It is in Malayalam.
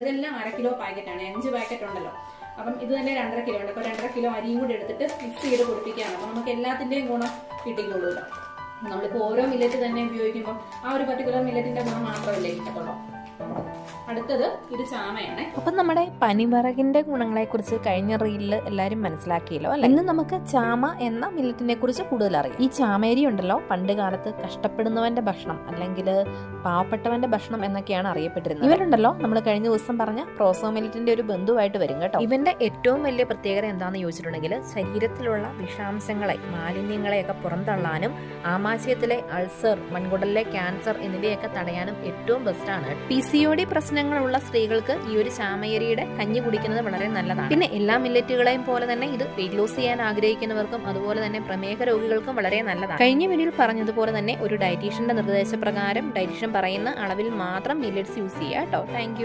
ഇതെല്ലാം അര കിലോ പാക്കറ്റാണ് അഞ്ച് പാക്കറ്റ് ഉണ്ടല്ലോ. അപ്പം ഇത് തന്നെ രണ്ടര കിലോ ഉണ്ട്. അപ്പോൾ രണ്ടര കിലോ അരിയും കൂടി എടുത്തിട്ട് മിക്സ് ചെയ്ത് പൊടിപ്പിക്കുകയാണ് അപ്പം നമുക്ക് എല്ലാത്തിന്റെയും ഗുണം കിട്ടിക്കൊള്ളൂല്ലോ നമ്മളിപ്പോൾ ഓരോ മില്ലറ്റ് തന്നെ ഉപയോഗിക്കുമ്പോൾ ആ ഒരു പർട്ടിക്കുലർ മില്ലറ്റിന്റെ ഗുണം മാത്രമല്ലേ കിട്ടത്തുള്ളൂ. അടുത്തത് ഇത് ചാമയാണ്. അപ്പം നമ്മുടെ പനിവറകിന്റെ ഗുണങ്ങളെക്കുറിച്ച് കഴിഞ്ഞ റീലിൽ എല്ലാരും മനസ്സിലാക്കിയല്ലോ അല്ലെ? ഇന്ന് നമുക്ക് ചാമ എന്ന മില്ലറ്റിനെ കുറിച്ച് കൂടുതൽ അറിയാം. ഈ ചാമേരി ഉണ്ടല്ലോ പണ്ട് കാലത്ത് കഷ്ടപ്പെടുന്നവന്റെ ഭക്ഷണം അല്ലെങ്കിൽ പാവപ്പെട്ടവന്റെ ഭക്ഷണം എന്നൊക്കെയാണ് അറിയപ്പെട്ടിരുന്നത്. ഇവരുണ്ടല്ലോ നമ്മൾ കഴിഞ്ഞ ദിവസം പറഞ്ഞ പ്രോസോ മില്ലറ്റിന്റെ ഒരു ബന്ധുവായിട്ട് വരും കേട്ടോ. ഇവന്റെ ഏറ്റവും വലിയ പ്രത്യേകത എന്താണെന്ന് ചോദിച്ചിട്ടുണ്ടെങ്കിൽ ശരീരത്തിലുള്ള വിഷാംശങ്ങളെ മാലിന്യങ്ങളെയൊക്കെ പുറന്തള്ളാനും ആമാശയത്തിലെ അൾസർ മൺകുടലിലെ ക്യാൻസർ എന്നിവയൊക്കെ തടയാനും ഏറ്റവും ബെസ്റ്റാണ് പി ഡി പ്രശ്നങ്ങളുള്ള സ്ത്രീകൾക്ക് ഈ ഒരു ചാമയരിയുടെ കഞ്ഞി കുടിക്കുന്നത് വളരെ നല്ലതാണ്. പിന്നെ എല്ലാ മില്ലറ്റുകളെയും പോലെ തന്നെ ഇത് വെയിറ്റ് ലോസ് ചെയ്യാൻ ആഗ്രഹിക്കുന്നവർക്കും അതുപോലെ തന്നെ പ്രമേഹ രോഗികൾക്കും വളരെ നല്ലതാണ്. കഴിഞ്ഞ വീഡിയോയിൽ പറഞ്ഞതുപോലെ തന്നെ ഒരു ഡയറ്റീഷ്യന്റെ നിർദ്ദേശപ്രകാരം ഡയറ്റീഷ്യൻ പറയുന്ന അളവിൽ മാത്രം മില്ലറ്റ്സ് യൂസ് ചെയ്യുക കേട്ടോ. താങ്ക്